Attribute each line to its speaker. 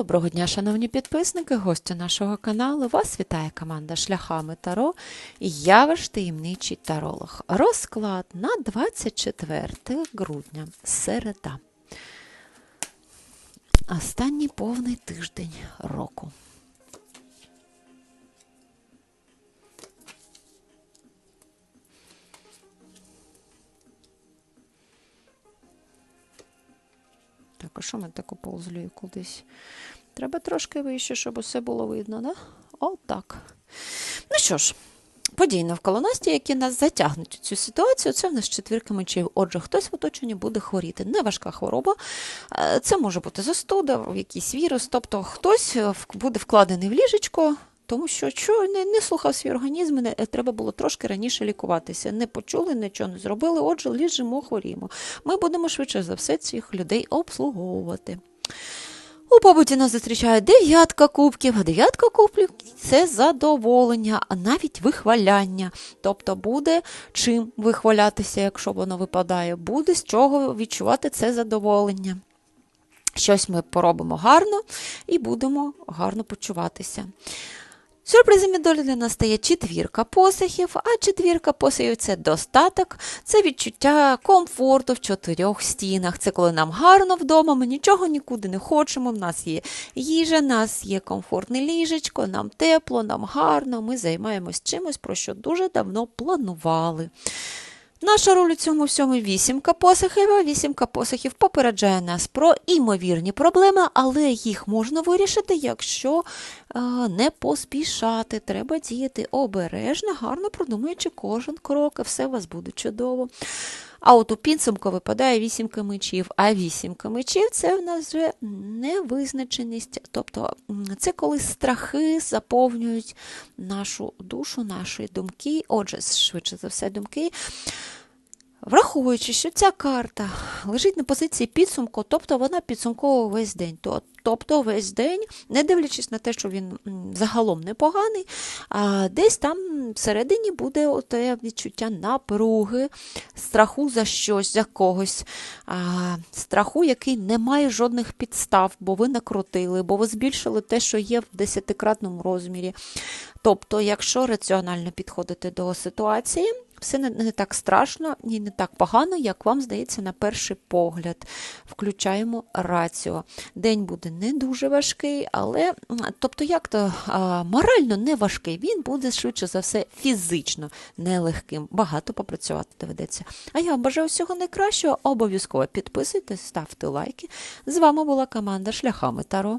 Speaker 1: Доброго дня, шановні підписники, гості нашого каналу. Вас вітає команда Шляхами Таро. І я ваш таємничий таролог. Розклад на 24 грудня, середа. Останній повний тиждень року. Так, що ми таку оползлює кудись? Треба трошки вище, щоб усе було видно, да? Отак. Ну що ж, події навколо Насті, які нас затягнуть у цю ситуацію, це в нас четвірка мечів. Отже, хтось в оточенні буде хворіти. Не важка хвороба. Е, Це може бути застуда, якийсь вірус, тобто хтось е, буде вкладений в ліжечко. Тому що, що не, не слухав свій організм, не, треба було трошки раніше лікуватися. Не почули, нічого не зробили, отже, ліжимо, хворіємо. Ми будемо швидше за все цих людей обслуговувати. У побуті нас зустрічає дев'ятка кубків. А Дев'ятка кубків це задоволення, а навіть вихваляння. Тобто буде чим вихвалятися, якщо воно випадає, буде з чого відчувати це задоволення. Щось ми поробимо гарно і будемо гарно почуватися. Сюрпризом від долі для нас стає четвірка посихів, а четвірка посихів це достаток, це відчуття комфорту в чотирьох стінах. Це коли нам гарно вдома, ми нічого нікуди не хочемо. В нас є їжа, в нас є комфортне ліжечко, нам тепло, нам гарно, ми займаємось чимось, про що дуже давно планували. Наша роль у цьому всьому вісімка посохів. а Вісімка посохів попереджає нас про імовірні проблеми, але їх можна вирішити, якщо е, не поспішати. Треба діяти обережно, гарно продумуючи кожен крок, і все у вас буде чудово. А от у підсумку випадає вісімка мечів. А вісімка мечів це в нас вже невизначеність. Тобто це коли страхи заповнюють нашу душу, наші думки. Отже, швидше за все, думки. Враховуючи, що ця карта лежить на позиції підсумку, тобто вона підсумкова весь день. То- Тобто весь день, не дивлячись на те, що він загалом непоганий, а десь там всередині буде те відчуття напруги, страху за щось, за когось, а, страху, який не має жодних підстав, бо ви накрутили, бо ви збільшили те, що є в десятикратному розмірі. Тобто, якщо раціонально підходити до ситуації, все не, так страшно і не так погано, як вам здається на перший погляд. Включаємо раціо. День буде не дуже важкий, але тобто, як то морально не важкий, він буде швидше за все фізично нелегким. Багато попрацювати доведеться. А я вам бажаю всього найкращого. Обов'язково підписуйтесь, ставте лайки. З вами була команда Шляхами Таро.